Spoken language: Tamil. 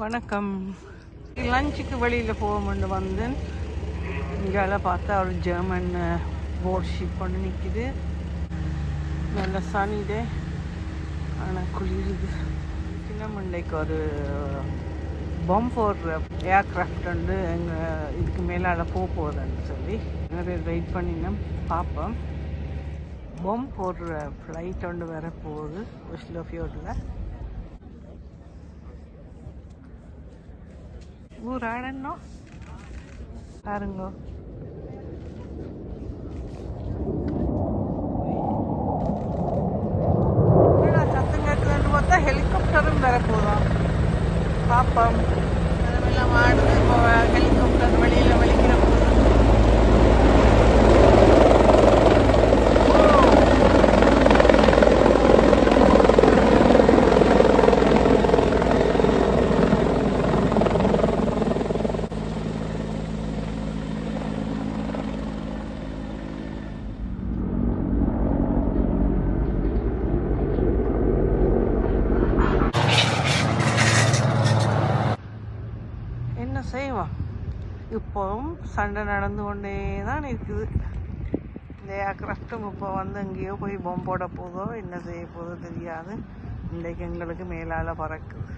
வணக்கம். லஞ்சுக்கு வெளியில் போகும்போது வந்து இங்கால பார்த்தா ஒரு ஜெர்மன் போட் ஷிப் ஒன்று நிற்கிது நல்ல சனிடே ஆனால் குளிருது. சின்ன மண்டைக்கு ஒரு பொம் போடுற ஏர்க்ராஃப்ட் வந்து எங்கள் இதுக்கு மேலால் போக போகுதுன்னு சொல்லி. நிறைய வெயிட் பண்ணினோம். பார்ப்போம் பொம் போடுற ஃப்ளைட் ஒன்று வர போகுது. ஒஸ்லோ ஃபியோர்டில் ஊர் ஆடணும் பாருங்க. என்னடா சத்தம் பார்த்தா ஹெலிகாப்டரும் வரப்போதான் பாப்பா அதெல்லாம் ஆடுது இப்போ ஹெலிகாப்டர் வெளியில் வலிக்கிற போது என்ன செய்வோம் இப்போவும் சண்டை நடந்து கொண்டே தான் இருக்குது. இந்த ஏர்க்ராஃப்ட்டும் இப்போ வந்து எங்கேயோ போய் பொம்போட போதோ என்ன செய்ய போதோ தெரியாது. இன்றைக்கு எங்களுக்கு மேலால் பறக்குது.